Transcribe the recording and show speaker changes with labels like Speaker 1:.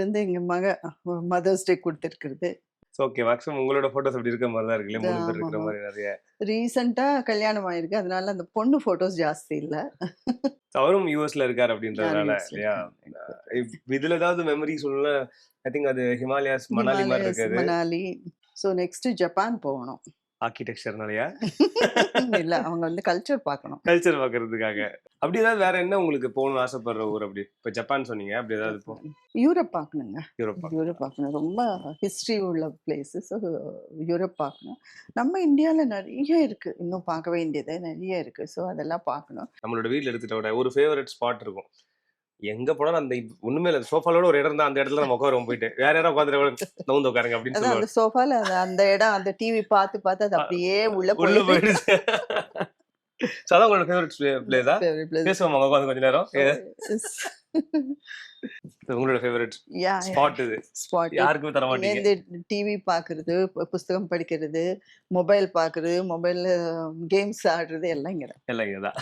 Speaker 1: வந்து எங்க மக மதர்ஸ் டே கொடுத்துருக்குறது.
Speaker 2: ஓகே மேக்ஸிமம் உங்களோட போட்டோஸ் அப்படி இருக்க மாதிரி தான் இருக்கு மூணு பேர் இருக்கிற. மாதிரி நிறைய.
Speaker 1: ரீசெண்டா கல்யாணம் ஆயிருக்கு. அதனால அந்த பொண்ணு போட்டோஸ் ஜாஸ்தி இல்ல.
Speaker 2: அவரும் யூஎஸ்ல இருக்காரு அப்படின்றதுனால இல்லையா? இதுல ஏதாவது மெமரி சொல்லல ஐ திங்க் அது ஹிமாலயாஸ் மணாலி மாதிரி இருக்காது.
Speaker 1: மணாலி ஸோ நெக்ஸ்ட் ஜப்பான் போகணும்.
Speaker 2: ஆர்கிடெக்சர்னாலயா
Speaker 1: இல்ல அவங்க வந்து கல்ச்சர் பார்க்கணும்.
Speaker 2: கல்ச்சர் பாக்குறதுக்காக அப்படி ஏதாவது வேற என்ன உங்களுக்கு போகணும்னு ஆசைப்படுற ஊர் அப்படி? இப்ப ஜப்பான் சொன்னீங்க அப்படி ஏதாவது போ
Speaker 1: யூரோப் பார்க்கணுங்க.
Speaker 2: யூரோப்பா
Speaker 1: யூரோப் பார்க்கணும். ரொம்ப ஹிஸ்ட்ரி உள்ள பிளேஸு ஸோ யூரோப் பார்க்கணும். நம்ம இந்தியாவில் நிறைய இருக்கு. இன்னும் பார்க்க வேண்டியது நிறைய இருக்கு. ஸோ அதெல்லாம் பார்க்கணும்.
Speaker 2: நம்மளோட வீட்ல எடுத்துட்ட விட ஒரு ஃபேவரட் ஸ்பாட் இருக்கும். எங்க போனாலும் அந்த ஒண்ணுமே இல்ல. சோஃபாலோட ஒரு இடம் தான் அந்த இடத்துல நம்ம உட்காருவோம் போயிட்டு. வேற யாரும் உட்காந்து நவுந்து உட்காருங்க அப்படின்னு சொல்லுவாங்க
Speaker 1: அந்த சோஃபால அந்த இடம் அந்த டிவி பார்த்து பார்த்து அது அப்படியே உள்ள
Speaker 2: உள்ள
Speaker 1: போய்
Speaker 2: போயிடுச்சு அதான் உங்களோட ஃபேவரட் பிளேஸா பேசுவோம் அவங்க உட்காந்து கொஞ்ச நேரம்? உங்களோட ஃபேவரட் ஸ்பாட் இது.
Speaker 1: ஸ்பாட்
Speaker 2: யாருக்குமே தர மாட்டீங்க.
Speaker 1: டிவி பார்க்கறது பு- புஸ்தகம் படிக்கிறது மொபைல் பார்க்கறது மொபைல்ல கேம்ஸ் ஆடுறது எல்லாம் இங்க
Speaker 2: இல்லைங்க தான்